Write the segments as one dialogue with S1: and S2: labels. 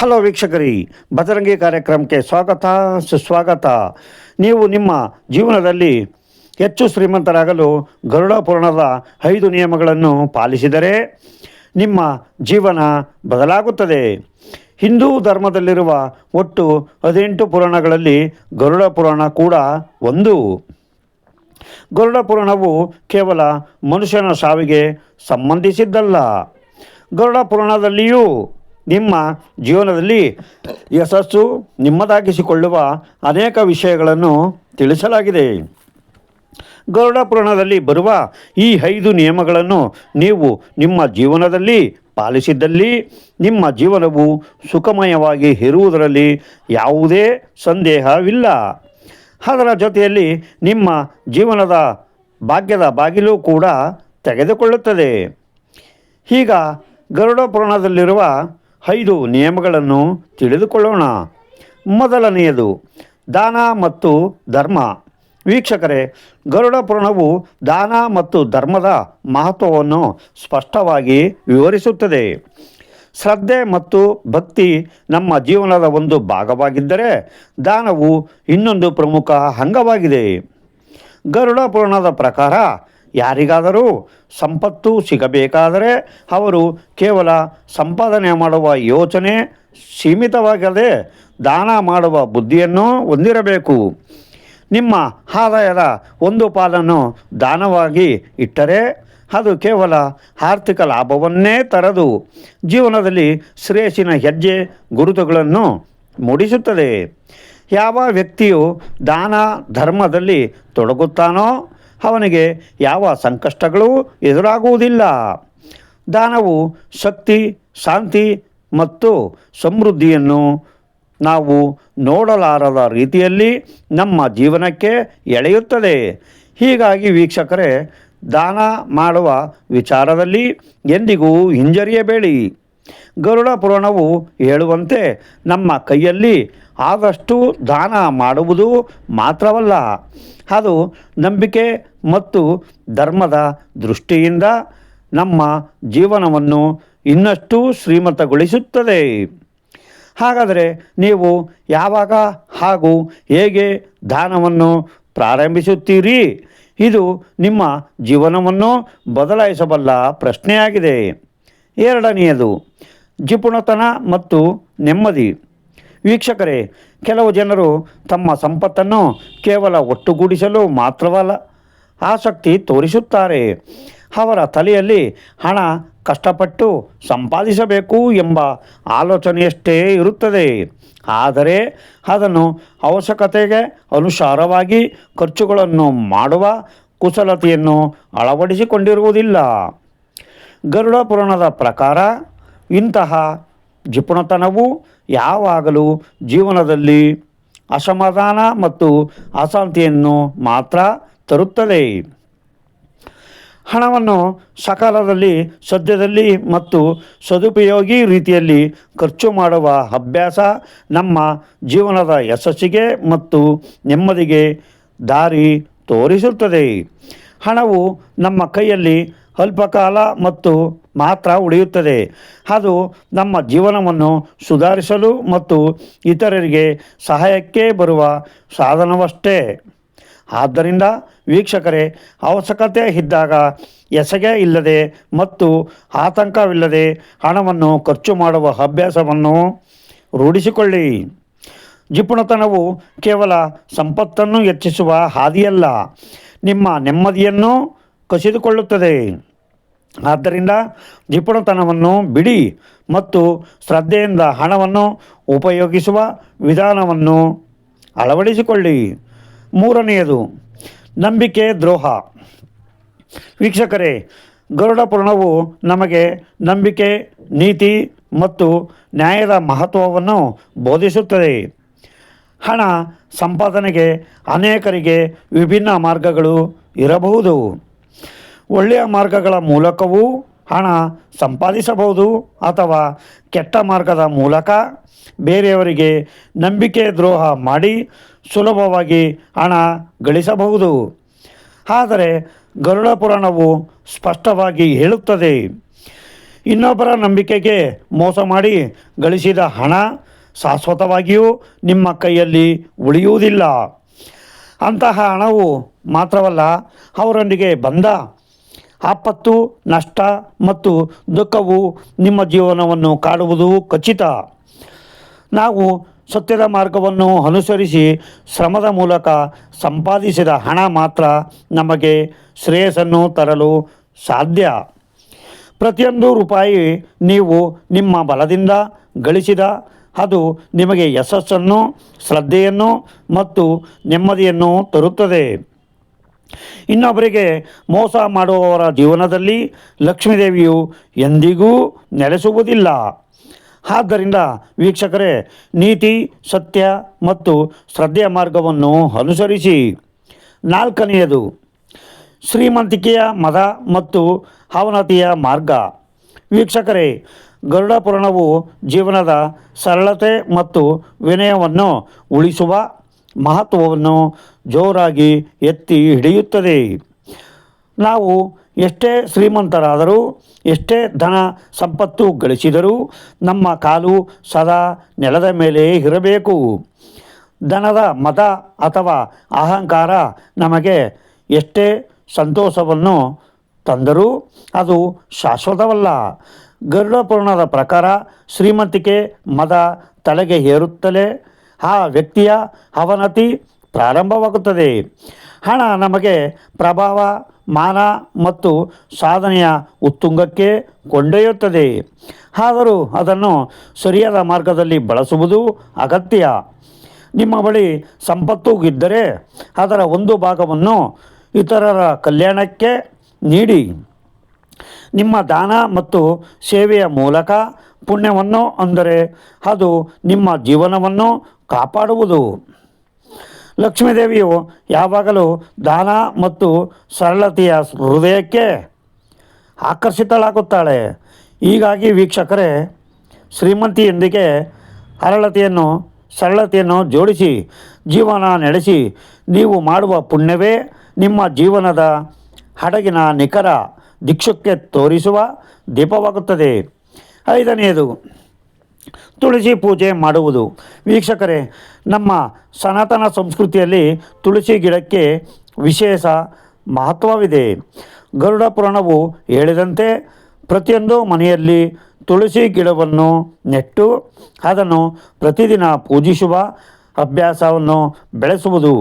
S1: Hello ವೀಕ್ಷಕರಿ, Bajrangi ಕಾರ್ಯಕ್ರಮಕ್ಕೆ ಸ್ವಾಗತ, ಸುಸ್ವಾಗತ. ನೀವು ನಿಮ್ಮ ಜೀವನದಲ್ಲಿ ಹೆಚ್ಚು ಶ್ರೀಮಂತರಾಗಲು ಗರುಡ ಪುರಾಣದ ಐದು ನಿಯಮಗಳನ್ನು ಪಾಲಿಸಿದರೆ ನಿಮ್ಮ ಜೀವನ ಬದಲಾಗುತ್ತದೆ. ಹಿಂದೂ ಧರ್ಮದಲ್ಲಿರುವ ಒಟ್ಟು ಹದಿನೆಂಟು ಪುರಾಣಗಳಲ್ಲಿ ಗರುಡ ಪುರಾಣ ಕೂಡ ಒಂದು. ಗರುಡ ಪುರಾಣವು ಕೇವಲ ಮನುಷ್ಯನ ಸಾವಿಗೆ ಸಂಬಂಧಿಸಿದ್ದಲ್ಲ. ಗರುಡ ಪುರಾಣದಲ್ಲಿಯೂ ನಿಮ್ಮ ಜೀವನದಲ್ಲಿ ಯಶಸ್ಸು ನಿಮ್ಮದಾಗಿಸಿಕೊಳ್ಳುವ ಅನೇಕ ವಿಷಯಗಳನ್ನು ತಿಳಿಸಲಾಗಿದೆ. ಗರುಡ ಪುರಾಣದಲ್ಲಿ ಬರುವ ಈ ಐದು ನಿಯಮಗಳನ್ನು ನೀವು ನಿಮ್ಮ ಜೀವನದಲ್ಲಿ ಪಾಲಿಸಿದ್ದಲ್ಲಿ ನಿಮ್ಮ ಜೀವನವು ಸುಖಮಯವಾಗಿ ಇರುವುದರಲ್ಲಿ ಯಾವುದೇ ಸಂದೇಹವಿಲ್ಲ. ಅದರ ಜೊತೆಯಲ್ಲಿ ನಿಮ್ಮ ಜೀವನದ ಭಾಗ್ಯದ ಬಾಗಿಲು ಕೂಡ ತೆಗೆದುಕೊಳ್ಳುತ್ತದೆ. ಈಗ ಗರುಡ ಪುರಾಣದಲ್ಲಿರುವ ಐದು ನಿಯಮಗಳನ್ನು ತಿಳಿದುಕೊಳ್ಳೋಣ. ಮೊದಲನೆಯದು, ದಾನ ಮತ್ತು ಧರ್ಮ. ವೀಕ್ಷಕರೇ, ಗರುಡ ಪುರಾಣವು ದಾನ ಮತ್ತು ಧರ್ಮದ ಮಹತ್ವವನ್ನು ಸ್ಪಷ್ಟವಾಗಿ ವಿವರಿಸುತ್ತದೆ. ಶ್ರದ್ಧೆ ಮತ್ತು ಭಕ್ತಿ ನಮ್ಮ ಜೀವನದ ಒಂದು ಭಾಗವಾಗಿದ್ದರೆ ದಾನವು ಇನ್ನೊಂದು ಪ್ರಮುಖ ಅಂಗವಾಗಿದೆ. ಗರುಡ ಪುರಾಣದ ಪ್ರಕಾರ ಯಾರಿಗಾದರೂ ಸಂಪತ್ತು ಸಿಗಬೇಕಾದರೆ ಅವರು ಕೇವಲ ಸಂಪಾದನೆ ಮಾಡುವ ಯೋಚನೆ ಸೀಮಿತವಾಗದೆ ದಾನ ಮಾಡುವ ಬುದ್ಧಿಯನ್ನು ಹೊಂದಿರಬೇಕು. ನಿಮ್ಮ ಆದಾಯದ ಒಂದು ಪಾಲನ್ನು ದಾನವಾಗಿ ಇಟ್ಟರೆ ಅದು ಕೇವಲ ಆರ್ಥಿಕ ಲಾಭವನ್ನೇ ತರದು ಜೀವನದಲ್ಲಿ ಶ್ರೇಯಸ್ಸಿನ ಹೆಜ್ಜೆ ಗುರುತುಗಳನ್ನು ಮೂಡಿಸುತ್ತದೆ. ಯಾವ ವ್ಯಕ್ತಿಯು ದಾನ ಧರ್ಮದಲ್ಲಿ ತೊಡಗುತ್ತಾನೋ ಅವನಿಗೆ ಯಾವ ಸಂಕಷ್ಟಗಳೂ ಎದುರಾಗುವುದಿಲ್ಲ. ದಾನವು ಶಕ್ತಿ, ಶಾಂತಿ ಮತ್ತು ಸಮೃದ್ಧಿಯನ್ನು ನಾವು ನೋಡಲಾರದ ರೀತಿಯಲ್ಲಿ ನಮ್ಮ ಜೀವನಕ್ಕೆ ಎಳೆಯುತ್ತದೆ. ಹೀಗಾಗಿ ವೀಕ್ಷಕರೇ, ದಾನ ಮಾಡುವ ವಿಚಾರದಲ್ಲಿ ಎಂದಿಗೂ ಹಿಂಜರಿಯಬೇಡಿ. ಗರುಡ ಪುರಾಣವು ಹೇಳುವಂತೆ ನಮ್ಮ ಕೈಯಲ್ಲಿ ಆದಷ್ಟು ದಾನ ಮಾಡುವುದು ಮಾತ್ರವಲ್ಲ. ಅದು ನಂಬಿಕೆ ಮತ್ತು ಧರ್ಮದ ದೃಷ್ಟಿಯಿಂದ ನಮ್ಮ ಜೀವನವನ್ನು ಇನ್ನಷ್ಟು ಶ್ರೀಮಂತಗೊಳಿಸುತ್ತದೆ. ಹಾಗಾದರೆ ನೀವು ಯಾವಾಗ ಹಾಗೂ ಹೇಗೆ ದಾನವನ್ನು ಪ್ರಾರಂಭಿಸುತ್ತೀರಿ? ಇದು ನಿಮ್ಮ ಜೀವನವನ್ನು ಬದಲಾಯಿಸಬಲ್ಲ ಪ್ರಶ್ನೆಯಾಗಿದೆ. ಎರಡನೆಯದು, ಜಿಪುಣತನ ಮತ್ತು ನೆಮ್ಮದಿ. ವೀಕ್ಷಕರೇ, ಕೆಲವು ಜನರು ತಮ್ಮ ಸಂಪತ್ತನ್ನು ಕೇವಲ ಒಟ್ಟುಗೂಡಿಸಲು ಮಾತ್ರವಲ್ಲ ಆಸಕ್ತಿ ತೋರಿಸುತ್ತಾರೆ. ಅವರ ತಲೆಯಲ್ಲಿ ಹಣ ಕಷ್ಟಪಟ್ಟು ಸಂಪಾದಿಸಬೇಕು ಎಂಬ ಆಲೋಚನೆಯಷ್ಟೇ ಇರುತ್ತದೆ. ಆದರೆ ಅದನ್ನು ಅವಶ್ಯಕತೆಗೆ ಅನುಸಾರವಾಗಿ ಖರ್ಚುಗಳನ್ನು ಮಾಡುವ ಕುಶಲತೆಯನ್ನು ಅಳವಡಿಸಿಕೊಂಡಿರುವುದಿಲ್ಲ. ಗರುಡ ಪುರಾಣದ ಪ್ರಕಾರ ಇಂತಹ ಜಿಪುಣತನವು ಯಾವಾಗಲೂ ಜೀವನದಲ್ಲಿ ಅಸಮಾಧಾನ ಮತ್ತು ಅಶಾಂತಿಯನ್ನು ಮಾತ್ರ ತರುತ್ತದೆ ಹಣವನ್ನು ಸಕಾಲದಲ್ಲಿ, ಸದ್ಯದಲ್ಲಿ ಮತ್ತು ಸದುಪಯೋಗಿ ರೀತಿಯಲ್ಲಿ ಖರ್ಚು ಮಾಡುವ ಅಭ್ಯಾಸ ನಮ್ಮ ಜೀವನದ ಯಶಸ್ಸಿಗೆ ಮತ್ತು ನೆಮ್ಮದಿಗೆ ದಾರಿ ತೋರಿಸುತ್ತದೆ. ಹಣವು ನಮ್ಮ ಕೈಯಲ್ಲಿ ಅಲ್ಪಕಾಲ ಮತ್ತು ಮಾತ್ರ ಉಳಿಯುತ್ತದೆ. ಅದು ನಮ್ಮ ಜೀವನವನ್ನು ಸುಧಾರಿಸಲು ಮತ್ತು ಇತರರಿಗೆ ಸಹಾಯಕ್ಕೆ ಬರುವ ಸಾಧನವಷ್ಟೇ. ಆದ್ದರಿಂದ ವೀಕ್ಷಕರೇ, ಅವಶ್ಯಕತೆ ಇದ್ದಾಗ ಎಸಗೆ ಇಲ್ಲದೆ ಮತ್ತು ಆತಂಕವಿಲ್ಲದೆ ಹಣವನ್ನು ಖರ್ಚು ಮಾಡುವ ಅಭ್ಯಾಸವನ್ನು ರೂಢಿಸಿಕೊಳ್ಳಿ. ಜಿಪುಣತನವು ಕೇವಲ ಸಂಪತ್ತನ್ನು ಹೆಚ್ಚಿಸುವ ಹಾದಿಯಲ್ಲ, ನಿಮ್ಮ ನೆಮ್ಮದಿಯನ್ನು ಕಸಿದುಕೊಳ್ಳುತ್ತದೆ. ಆದ್ದರಿಂದ ಜಿಪುಣತನವನ್ನು ಬಿಡಿ ಮತ್ತು ಶ್ರದ್ಧೆಯಿಂದ ಹಣವನ್ನು ಉಪಯೋಗಿಸುವ ವಿಧಾನವನ್ನು ಅಳವಡಿಸಿಕೊಳ್ಳಿ. ಮೂರನೆಯದು, ನಂಬಿಕೆ ದ್ರೋಹ. ವೀಕ್ಷಕರೇ, ಗರುಡ ಪುರಾಣವು ನಮಗೆ ನಂಬಿಕೆ, ನೀತಿ ಮತ್ತು ನ್ಯಾಯದ ಮಹತ್ವವನ್ನು ಬೋಧಿಸುತ್ತದೆ. ಹಣ ಸಂಪಾದನೆಗೆ ಅನೇಕರಿಗೆ ವಿಭಿನ್ನ ಮಾರ್ಗಗಳು ಇರಬಹುದು. ಒಳ್ಳೆಯ ಮಾರ್ಗಗಳ ಮೂಲಕವೂ ಹಣ ಸಂಪಾದಿಸಬಹುದು ಅಥವಾ ಕೆಟ್ಟ ಮಾರ್ಗದ ಮೂಲಕ ಬೇರೆಯವರಿಗೆ ನಂಬಿಕೆ ದ್ರೋಹ ಮಾಡಿ ಸುಲಭವಾಗಿ ಹಣ ಗಳಿಸಬಹುದು. ಆದರೆ ಗರುಡ ಪುರಾಣವು ಸ್ಪಷ್ಟವಾಗಿ ಹೇಳುತ್ತದೆ, ಇನ್ನೊಬ್ಬರ ನಂಬಿಕೆಗೆ ಮೋಸ ಮಾಡಿ ಗಳಿಸಿದ ಹಣ ಶಾಶ್ವತವಾಗಿಯೂ ನಿಮ್ಮ ಕೈಯಲ್ಲಿ ಉಳಿಯುವುದಿಲ್ಲ. ಅಂತಹ ಹಣವು ಮಾತ್ರವಲ್ಲ, ಅವರೊಂದಿಗೆ ಬಂದ ಆಪತ್ತು, ನಷ್ಟ ಮತ್ತು ದುಃಖವು ನಿಮ್ಮ ಜೀವನವನ್ನು ಕಾಡುವುದು ಖಚಿತ. ನಾವು ಸತ್ಯದ ಮಾರ್ಗವನ್ನು ಅನುಸರಿಸಿ ಶ್ರಮದ ಮೂಲಕ ಸಂಪಾದಿಸಿದ ಹಣ ಮಾತ್ರ ನಮಗೆ ಶ್ರೇಯಸ್ಸನ್ನು ತರಲು ಸಾಧ್ಯ. ಪ್ರತಿಯೊಂದು ರೂಪಾಯಿ ನೀವು ನಿಮ್ಮ ಬಲದಿಂದ ಗಳಿಸಿದ, ಅದು ನಿಮಗೆ ಯಶಸ್ಸನ್ನು, ಶ್ರದ್ಧೆಯನ್ನು ಮತ್ತು ನೆಮ್ಮದಿಯನ್ನು ತರುತ್ತದೆ. ಇನ್ನೊಬ್ಬರಿಗೆ ಮೋಸ ಮಾಡುವವರ ಜೀವನದಲ್ಲಿ ಲಕ್ಷ್ಮೀದೇವಿಯು ಎಂದಿಗೂ ನೆಲೆಸುವುದಿಲ್ಲ. ಆದ್ದರಿಂದ ವೀಕ್ಷಕರೇ, ನೀತಿ, ಸತ್ಯ ಮತ್ತು ಶ್ರದ್ಧೆಯ ಮಾರ್ಗವನ್ನು ಅನುಸರಿಸಿ. ನಾಲ್ಕನೆಯದು, ಶ್ರೀಮಂತಿಕೆಯ ಮದ ಮತ್ತು ಅವನತಿಯ ಮಾರ್ಗ. ವೀಕ್ಷಕರೇ ಗರುಡ ಪುರಾಣವು ಜೀವನದ ಸರಳತೆ ಮತ್ತು ವಿನಯವನ್ನು ಉಳಿಸುವ ಮಹತ್ವವನ್ನು ಜೋರಾಗಿ ಎತ್ತಿ ಹಿಡಿಯುತ್ತದೆ. ನಾವು ಎಷ್ಟೇ ಶ್ರೀಮಂತರಾದರೂ, ಎಷ್ಟೇ ಧನ ಸಂಪತ್ತು ಗಳಿಸಿದರೂ, ನಮ್ಮ ಕಾಲು ಸದಾ ನೆಲದ ಮೇಲೆ ಇರಬೇಕು. ಧನದ ಮತ ಅಥವಾ ಅಹಂಕಾರ ನಮಗೆ ಎಷ್ಟೇ ಸಂತೋಷವನ್ನು ತಂದರೂ ಅದು ಶಾಶ್ವತವಲ್ಲ. ಗರುಡ ಪುರಾಣದ ಪ್ರಕಾರ ಶ್ರೀಮಂತಿಕೆ ಮದ ತಲೆಗೆ ಏರುತ್ತಲೇ ಆ ವ್ಯಕ್ತಿಯ ಅವನತಿ ಪ್ರಾರಂಭವಾಗುತ್ತದೆ. ಹಣ ನಮಗೆ ಪ್ರಭಾವ, ಮಾನ ಮತ್ತು ಸಾಧನೆಯ ಉತ್ತುಂಗಕ್ಕೆ ಕೊಂಡೊಯ್ಯುತ್ತದೆ. ಆದರೂ ಅದನ್ನು ಸರಿಯಾದ ಮಾರ್ಗದಲ್ಲಿ ಬಳಸುವುದು ಅಗತ್ಯ. ನಿಮ್ಮ ಬಳಿ ಸಂಪತ್ತು ಇದ್ದರೆ ಅದರ ಒಂದು ಭಾಗವನ್ನು ಇತರರ ಕಲ್ಯಾಣಕ್ಕೆ ನೀಡಿ. ನಿಮ್ಮ ದಾನ ಮತ್ತು ಸೇವೆಯ ಮೂಲಕ ಪುಣ್ಯವನ್ನು ಅಂದರೆ ಅದು ನಿಮ್ಮ ಜೀವನವನ್ನು ಕಾಪಾಡುವುದು. ಲಕ್ಷ್ಮೀದೇವಿಯು ಯಾವಾಗಲೂ ದಾನ ಮತ್ತು ಸರಳತೆಯ ಹೃದಯಕ್ಕೆ ಆಕರ್ಷಿತಳಾಗುತ್ತಾಳೆ. ಹೀಗಾಗಿ ವೀಕ್ಷಕರೇ, ಶ್ರೀಮಂತಿಯೊಂದಿಗೆ ಹರಳತೆಯನ್ನು, ಸರಳತೆಯನ್ನು ಜೋಡಿಸಿ, ಜೀವನ ನಡೆಸಿ, ನೀವು ಮಾಡುವ ಪುಣ್ಯವೇ ನಿಮ್ಮ ಜೀವನದ ಹಡಗಿನ ನಿಖರ ದಿಕ್ಷಕ್ಕೆ ತೋರಿಸುವ ದೀಪವಾಗುತ್ತದೆ. ಐದನೆಯದು ತುಳಸಿ ಪೂಜೆ ಮಾಡುವುದು. ವೀಕ್ಷಕರೇ, ನಮ್ಮ ಸನಾತನ ಸಂಸ್ಕೃತಿಯಲ್ಲಿ ತುಳಸಿ ಗಿಡಕ್ಕೆ ವಿಶೇಷ ಮಹತ್ವವಿದೆ. ಗರುಡ ಪುರಾಣವು ಹೇಳಿದಂತೆ ಪ್ರತಿಯೊಂದು ಮನೆಯಲ್ಲಿ ತುಳಸಿ ಗಿಡವನ್ನು ನೆಟ್ಟು, ಅದನ್ನು ಪ್ರತಿದಿನ ಪೂಜಿಸುವ ಅಭ್ಯಾಸವನ್ನು ಬೆಳೆಸುವುದು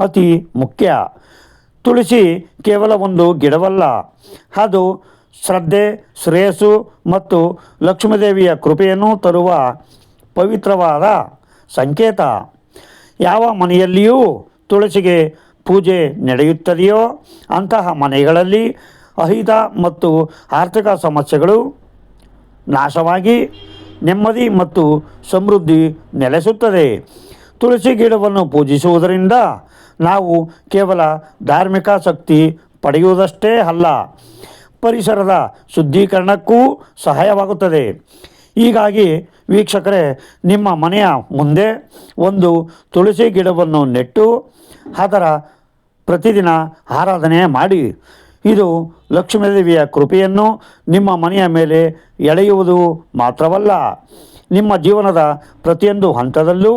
S1: ಅತಿ ಮುಖ್ಯ. ತುಳಸಿ ಕೇವಲ ಒಂದು ಗಿಡವಲ್ಲ, ಅದು ಶ್ರದ್ಧೆ, ಶ್ರೇಯಸ್ಸು ಮತ್ತು ಲಕ್ಷ್ಮೀದೇವಿಯ ಕೃಪೆಯನ್ನು ತರುವ ಪವಿತ್ರವಾದ ಸಂಕೇತ. ಯಾವ ಮನೆಯಲ್ಲಿಯೂ ತುಳಸಿಗೆ ಪೂಜೆ ನಡೆಯುತ್ತದೆಯೋ ಅಂತಹ ಮನೆಗಳಲ್ಲಿ ಅಹಿತ ಮತ್ತು ಆರ್ಥಿಕ ಸಮಸ್ಯೆಗಳು ನಾಶವಾಗಿ, ನೆಮ್ಮದಿ ಮತ್ತು ಸಮೃದ್ಧಿ ನೆಲೆಸುತ್ತದೆ. ತುಳಸಿ ಗಿಡವನ್ನು ಪೂಜಿಸುವುದರಿಂದ ನಾವು ಕೇವಲ ಧಾರ್ಮಿಕ ಶಕ್ತಿ ಪಡೆಯುವುದಷ್ಟೇ ಅಲ್ಲ ಪರಿಸರದ ಶುದ್ಧೀಕರಣಕ್ಕೂ ಸಹಾಯವಾಗುತ್ತದೆ. ಹೀಗಾಗಿ ವೀಕ್ಷಕರೇ, ನಿಮ್ಮ ಮನೆಯ ಮುಂದೆ ಒಂದು ತುಳಸಿ ಗಿಡವನ್ನು ನೆಟ್ಟು, ಅದರ ಪ್ರತಿದಿನ ಆರಾಧನೆ ಮಾಡಿ. ಇದು ಲಕ್ಷ್ಮೀದೇವಿಯ ಕೃಪೆಯನ್ನು ನಿಮ್ಮ ಮನೆಯ ಮೇಲೆ ಎಳೆಯುವುದು ಮಾತ್ರವಲ್ಲ, ನಿಮ್ಮ ಜೀವನದ ಪ್ರತಿಯೊಂದು ಹಂತದಲ್ಲೂ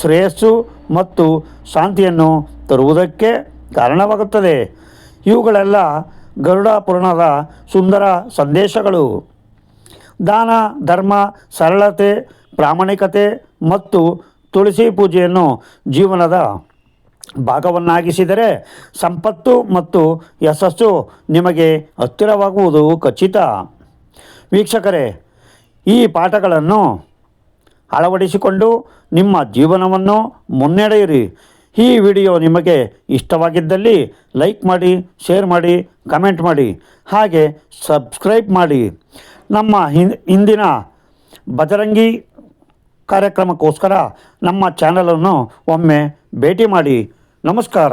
S1: ಶ್ರೇಯಸ್ಸು ಮತ್ತು ಶಾಂತಿಯನ್ನು ತರುವುದಕ್ಕೆ ಕಾರಣವಾಗುತ್ತದೆ. ಇವುಗಳೆಲ್ಲ ಗರುಡ ಪುರಾಣದ ಸುಂದರ ಸಂದೇಶಗಳು. ದಾನ, ಧರ್ಮ, ಸರಳತೆ, ಪ್ರಾಮಾಣಿಕತೆ ಮತ್ತು ತುಳಸಿ ಪೂಜೆಯನ್ನು ಜೀವನದ ಭಾಗವನ್ನಾಗಿಸಿದರೆ ಸಂಪತ್ತು ಮತ್ತು ಯಶಸ್ಸು ನಿಮಗೆ ಹತ್ತಿರವಾಗುವುದು ಖಚಿತ. ವೀಕ್ಷಕರೇ, ಈ ಪಾಠಗಳನ್ನು ಅಳವಡಿಸಿಕೊಂಡು ನಿಮ್ಮ ಜೀವನವನ್ನು ಮುನ್ನಡೆಯಿರಿ. ಈ ವಿಡಿಯೋ ನಿಮಗೆ ಇಷ್ಟವಾಗಿದ್ದಲ್ಲಿ ಲೈಕ್ ಮಾಡಿ, ಶೇರ್ ಮಾಡಿ, ಕಮೆಂಟ್ ಮಾಡಿ, ಹಾಗೆ ಸಬ್ಸ್ಕ್ರೈಬ್ ಮಾಡಿ. ನಮ್ಮ ಹಿಂದಿನ ಬಜರಂಗಿ ಕಾರ್ಯಕ್ರಮಕ್ಕೋಸ್ಕರ ನಮ್ಮ ಚಾನಲನ್ನು ಒಮ್ಮೆ ಭೇಟಿ ಮಾಡಿ. ನಮಸ್ಕಾರ.